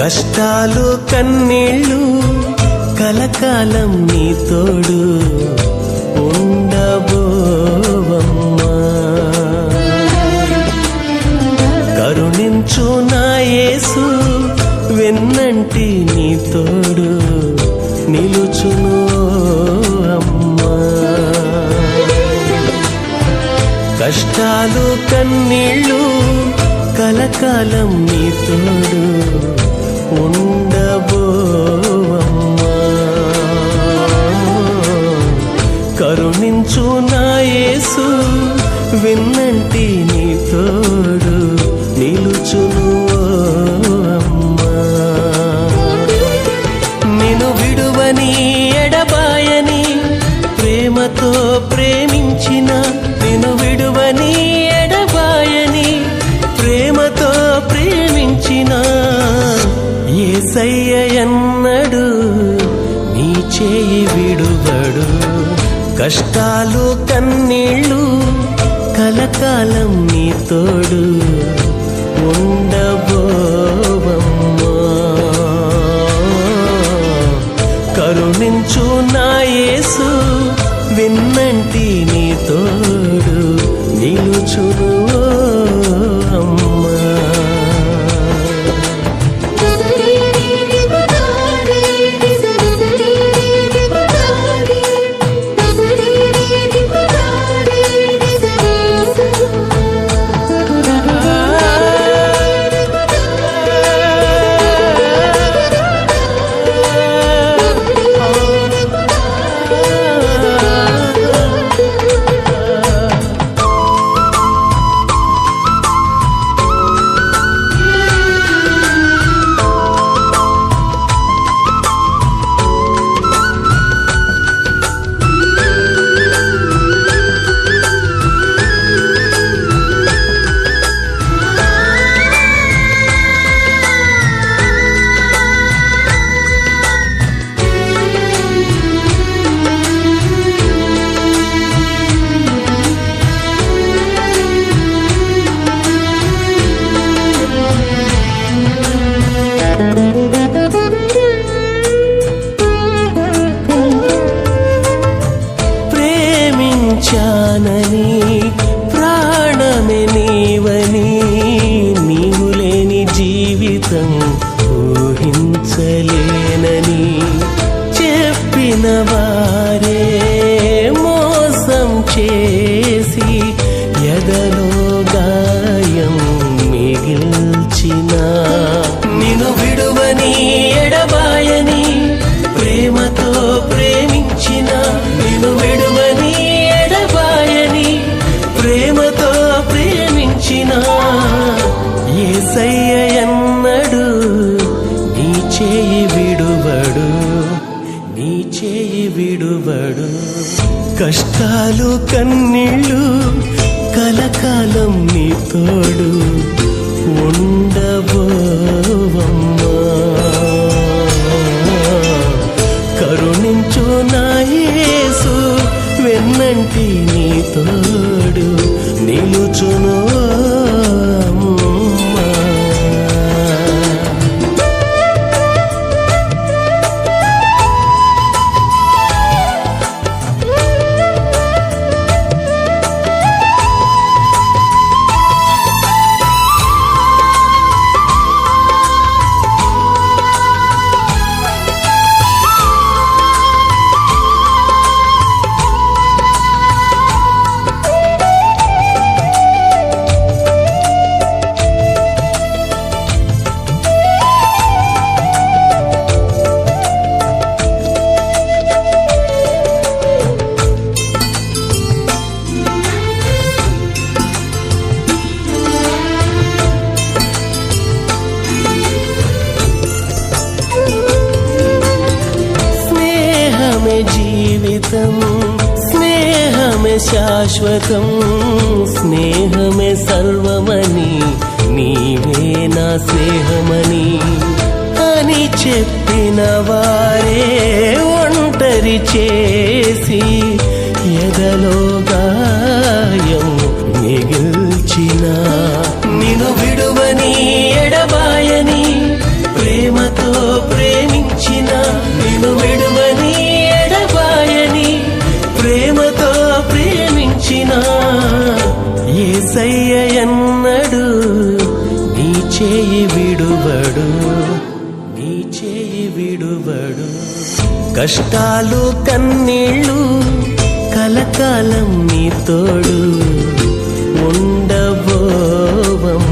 కష్టాలు కన్నీళ్ళు కలకాలం నీ తోడు ఉండబోవమ్మా. కరుణించు నా యేసు వెన్నంటి నీ తోడు నిలుచును అమ్మా. కష్టాలు కన్నీళ్ళు కలకాలం నీ తోడు ఉండబోవమ్మా కరుణించు నా విన్నంటి నీ తోడు నిలుచును. ఏసయ్య ఎన్నడు నీ చేయి విడువడు. కష్టాలు కన్నీళ్ళు కలకాలం నీ తోడు ఉండబోవమ్మా. కరుణించు నా యేసు విన్నంటి నీ తోడు నిలుచును చేయి విడువడు నీ చేయి విడువడు. కష్టాలు కన్నీళ్ళు కలకాలం నీ తోడు ఉండబోవమ్మా కరుణించు నాయేసు వెన్నంటి నీ తోడు. నిలుచును స్నేహమే జీవితం స్నేహమే శాశ్వతం స్నేహమే సర్వమని నీవే నా స్నేహమని అని చెప్పిన వారే ఒంటరి చేసి ఎదలో గాయం మిగిల్చినా. ఏసయ్యన్నడు నీ చేయి విడువడు నీ చేయి విడువడు. కష్టాలు కన్నీళ్ళు కలకాలం నీ తోడు ఉండబోవం